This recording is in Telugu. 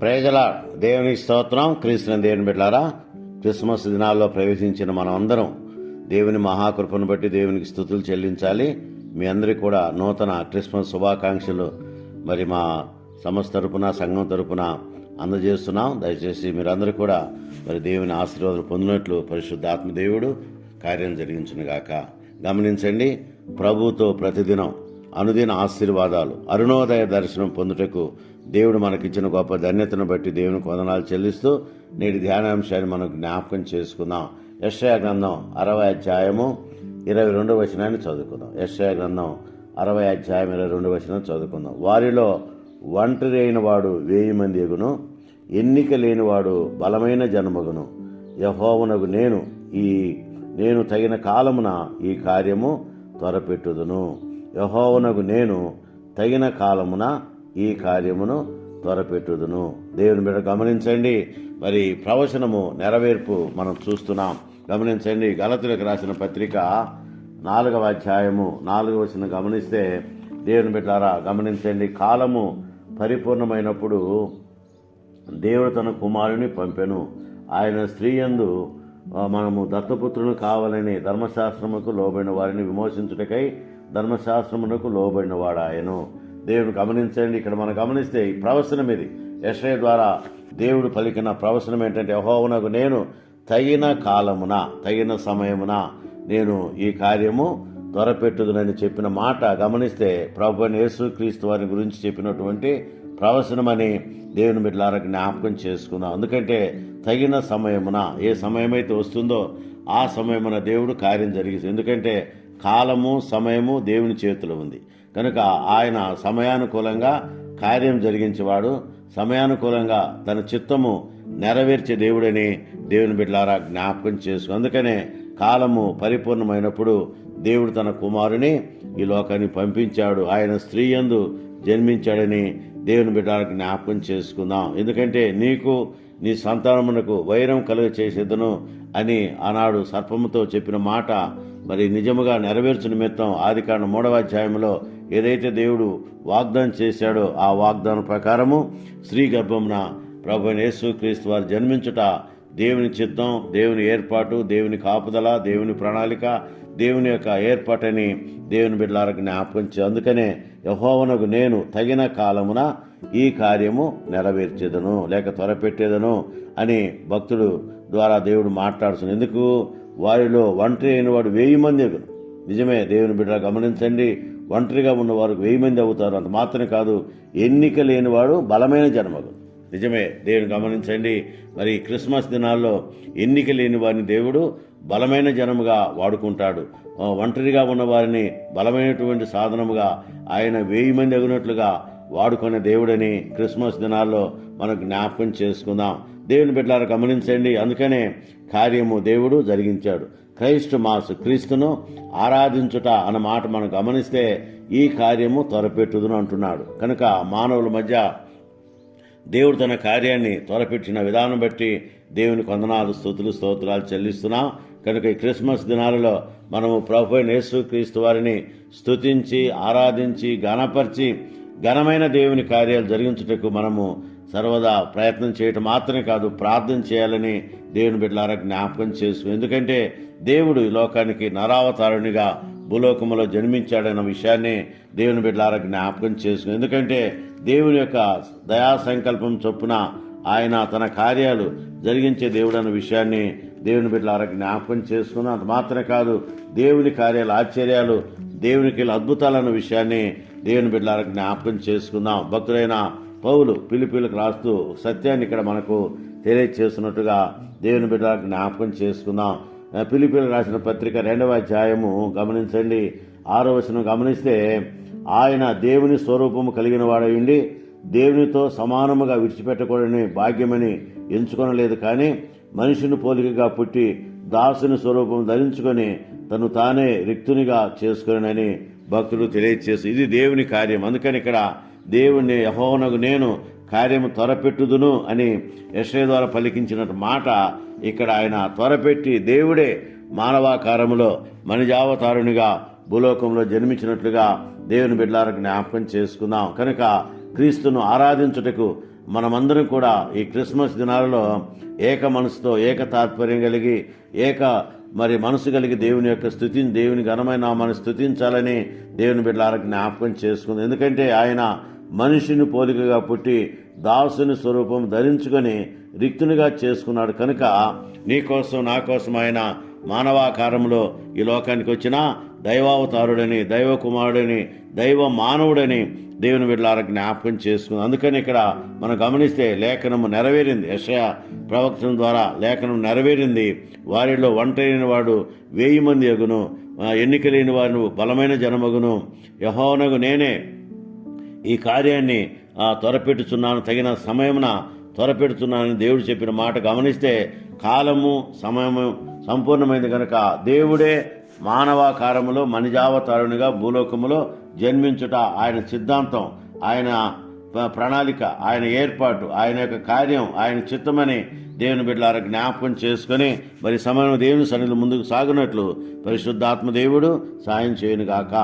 ప్రజల దేవుని స్తోత్రం. క్రీస్తుని దేవుని బిడ్డారా క్రిస్మస్ దినాల్లో ప్రవేశించిన మనం అందరం దేవుని మహాకృపను బట్టి దేవునికి స్థుతులు చెల్లించాలి. మీ అందరికీ కూడా నూతన క్రిస్మస్ శుభాకాంక్షలు. మరి మా సంస్థ తరపున సంఘం తరపున అందజేస్తున్నాం. దయచేసి మీరందరూ కూడా మరి దేవుని ఆశీర్వాదం పొందినట్లు పరిశుద్ధాత్మ దేవుడు కార్యం జరిగించునుగాక. గమనించండి ప్రభుతో ప్రతిదినం అనుదిన ఆశీర్వాదాలు అరుణోదయ దర్శనం పొందుటకు దేవుడు మనకిచ్చిన గొప్ప ధన్యతను బట్టి దేవుని వందనాలు చెల్లిస్తూ నేటి ధ్యానాంశాన్ని మనం జ్ఞాపకం చేసుకుందాం. యశ్యా గ్రంథం అరవై అధ్యాయము ఇరవై రెండవ వచనాన్ని చదువుకుందాం. యశ్యా గ్రంథం అరవై అధ్యాయం ఇరవై రెండు వచనం చదువుకుందాం. వారిలో ఒంటరి అయిన వాడు వేయి మంది ఎగును ఎన్నిక లేనివాడు బలమైన జన్మగును. యహోవనకు నేను ఈ నేను తగిన కాలమున ఈ కార్యము త్వరపెట్టుదును. యహోవనకు నేను తగిన కాలమున ఈ కార్యమును త్వరపెట్టుదును. దేవుని బిడ్డ గమనించండి. మరి ప్రవచనము నెరవేర్పు మనం చూస్తున్నాం. గమనించండి. గలతులకు రాసిన పత్రిక నాలుగవ అధ్యాయము నాలుగవ వచ్చిన గమనిస్తే దేవుని బిడ్డారా గమనించండి. కాలము పరిపూర్ణమైనప్పుడు దేవుడు తన కుమారుని పంపెను. ఆయన స్త్రీ యందు మనము దత్తపుత్రుని కావాలని ధర్మశాస్త్రముకు లోబడిన వారిని విమోచించుటకై ధర్మశాస్త్రమునకు లోబడిన వాడు ఆయను దేవుడు గమనించండి. ఇక్కడ మనం గమనిస్తే ఈ ప్రవచనం ఇది. యశ్రయ ద్వారా దేవుడు పలికిన ప్రవచనం ఏంటంటే యెహోవానకు నేను తగిన కాలమున తగిన సమయమున నేను ఈ కార్యము త్వరపెట్టుదునని చెప్పిన మాట గమనిస్తే ప్రభు యేసుక్రీస్తు వారి గురించి చెప్పినటువంటి ప్రవచనమని దేవుని బిడ్డలారా జ్ఞాపకం చేసుకుందాం. ఎందుకంటే తగిన సమయమున ఏ సమయమైతే వస్తుందో ఆ సమయమున దేవుడు కార్యం జరిగింది ఎందుకంటే కాలము సమయము దేవుని చేతిలో ఉంది. కనుక ఆయన సమయానుకూలంగా కార్యం జరిగించేవాడు సమయానుకూలంగా తన చిత్తము నెరవేర్చే దేవుడని దేవుని బిడ్డలారా జ్ఞాపకం చేసుకు అందుకనే కాలము పరిపూర్ణమైనప్పుడు దేవుడు తన కుమారుని ఈ లోకాన్ని పంపించాడు. ఆయన స్త్రీయందు జన్మించాడని దేవుని బిడ్డలకు జ్ఞాపకం చేసుకుందాం. ఎందుకంటే నీకు నీ సంతానమునకు వైరం కలుగ చేసేదను అని ఆనాడు సర్పముతో చెప్పిన మాట మరి నిజముగా నెరవేర్చు నిమిత్తం ఆది కాండ మూడవ అధ్యాయంలో ఏదైతే దేవుడు వాగ్దానం చేశాడో ఆ వాగ్దానం ప్రకారము స్త్రీ గర్భమున ప్రభు యేసుక్రీస్తు వారు జన్మించుట దేవుని చిత్తం దేవుని ఏర్పాటు దేవుని కాపుదల దేవుని ప్రణాళిక దేవుని యొక్క ఏర్పాటని దేవుని బిడ్డలారకు జ్ఞాపకం అందుకనే యహోవనకు నేను తగిన కాలమున ఈ కార్యము నెరవేర్చేదను లేక త్వరపెట్టేదను అని భక్తుడు ద్వారా దేవుడు మాట్లాడుతున్నాను ఎందుకు? వారిలో ఒంటరి అయిన వాడు వెయ్యి మంది నిజమే దేవుని బిడ్డ గమనించండి ఒంటరిగా ఉన్నవారు వెయ్యి మంది అవుతారు. అంత మాత్రమే కాదు ఎన్నిక లేనివాడు బలమైన జన్మగుడు నిజమే దేవుని గమనించండి. మరి క్రిస్మస్ దినాల్లో ఎన్నిక లేని వారిని దేవుడు బలమైన జనముగా వాడుకుంటాడు. ఒంటరిగా ఉన్న వారిని బలమైనటువంటి సాధనముగా ఆయన వెయ్యి మంది అగినట్లుగా వాడుకునే దేవుడని క్రిస్మస్ దినాల్లో మనం జ్ఞాపకం చేసుకుందాం. దేవుని బిడ్డలారు గమనించండి. అందుకనే కార్యము దేవుడు జరిగించాడు. క్రైస్ట్ మాస్ క్రీస్తును ఆరాధించుట అన్న మాట మనం గమనిస్తే ఈ కార్యము త్వరపెట్టుదును అంటున్నాడు. కనుక మానవుల మధ్య దేవుడు తన కార్యాన్ని త్వరపెట్టిన విధానం బట్టి దేవుని కొందనాలు స్థుతులు స్తోత్రాలు చెల్లిస్తున్నాం. కనుక ఈ క్రిస్మస్ దినాలలో మనము ప్రభు అయిన యేసుక్రీస్తు వారిని స్తుతించి ఆరాధించి ఘనపరిచి ఘనమైన దేవుని కార్యాలు జరిగించుటకు మనము సర్వదా ప్రయత్నం చేయటం మాత్రమే కాదు ప్రార్థన చేయాలని దేవుని బిడ్డలారా జ్ఞాపకం చేసు ఎందుకంటే దేవుడు ఈ లోకానికి నరావతారునిగా భూలోకములో జన్మించాడన్న విషయాన్ని దేవుని బిడ్డలారా జ్ఞాపకం చేసుకుని ఎందుకంటే దేవుని యొక్క దయా సంకల్పం చొప్పున ఆయన తన కార్యాలు జరిగించే దేవుడు అన్న విషయాన్ని దేవుని బిడ్డలారా జ్ఞాపకం చేసుకుని అంత మాత్రమే కాదు దేవుని కార్యాలు ఆశ్చర్యాలు దేవునికి అద్భుతాలన్న విషయాన్ని దేవుని బిడ్డలారా జ్ఞాపకం చేసుకుందాం. భక్తుడైన పౌలు పిలిపిలకు రాస్తూ సత్యాన్ని ఇక్కడ మనకు తెలియచేస్తున్నట్టుగా దేవుని బిడ్డలకు జ్ఞాపకం చేసుకుందాం. పిలిపిలు రాసిన పత్రిక రెండవ అధ్యాయము గమనించండి. ఆరో వచనం గమనిస్తే ఆయన దేవుని స్వరూపము కలిగిన వాడయుండి దేవునితో సమానముగా విడిచిపెట్టకూడని భాగ్యమని ఎంచుకొనలేదు కానీ మనిషిని పోలికగా పుట్టి దాసుని స్వరూపం ధరించుకొని తను తానే రిక్తునిగా చేసుకునని భక్తులు తెలియచేసి. ఇది దేవుని కార్యం. అందుకని ఇక్కడ దేవుని యహోవనకు నేను కార్యము త్వరపెట్టుదును అని యశ్వ ద్వారా పలికించిన మాట ఇక్కడ ఆయన త్వరపెట్టి దేవుడే మానవాకారములో మనిజావతారునిగా భూలోకంలో జన్మించినట్లుగా దేవుని బిడ్డలకు జ్ఞాపకం చేసుకుందాం. కనుక క్రీస్తును ఆరాధించుటకు మనమందరం కూడా ఈ క్రిస్మస్ దినాలలో ఏక మనసుతో ఏక తాత్పర్యం కలిగి ఏక మరి మనసు కలిగి దేవుని యొక్క స్థుతి దేవుని ఘనమైన మనం స్థుతించాలని దేవుని బిడ్డలకు జ్ఞాపకం చేసుకుంది. ఎందుకంటే ఆయన మనిషిని పోలికగా పుట్టి దాసుని స్వరూపం ధరించుకొని రిక్తునిగా చేసుకున్నాడు కనుక నీకోసం నా కోసం ఆయన మానవాకారంలో ఈ లోకానికి వచ్చిన దైవావతారుడని దైవ కుమారుడని దైవ మానవుడని దేవుని బిడ్డలారా జ్ఞాపకం చేసుకుంది. అందుకని ఇక్కడ మనం గమనిస్తే లేఖనము నెరవేరింది. యశయ ప్రవక్తం ద్వారా లేఖనం నెరవేరింది. వారిలో ఒంటరిన వాడు వెయ్యి మంది అగును ఎన్నిక లేని వారు బలమైన జనమగును. యహోనగు నేనే. ఈ కార్యాన్ని ఆ, త్వరపెట్టుచున్నాను. తగిన సమయమున త్వరపెడుతున్నానని దేవుడు చెప్పిన మాట గమనిస్తే కాలము సమయము సంపూర్ణమైంది కనుక దేవుడే మానవాకారములో మనిజావతారునిగా భూలోకములో జన్మించుట ఆయన సిద్ధాంతం ఆయన ప్రణాళిక ఆయన ఏర్పాటు ఆయన యొక్క కార్యం ఆయన చిత్తమని దేవుని బిడ్డలారా జ్ఞాపకం చేసుకొని మరి సమయం దేవుని సన్నిధి ముందుకు సాగునట్లు పరిశుద్ధాత్మ దేవుడు సాయం చేయనుగాక.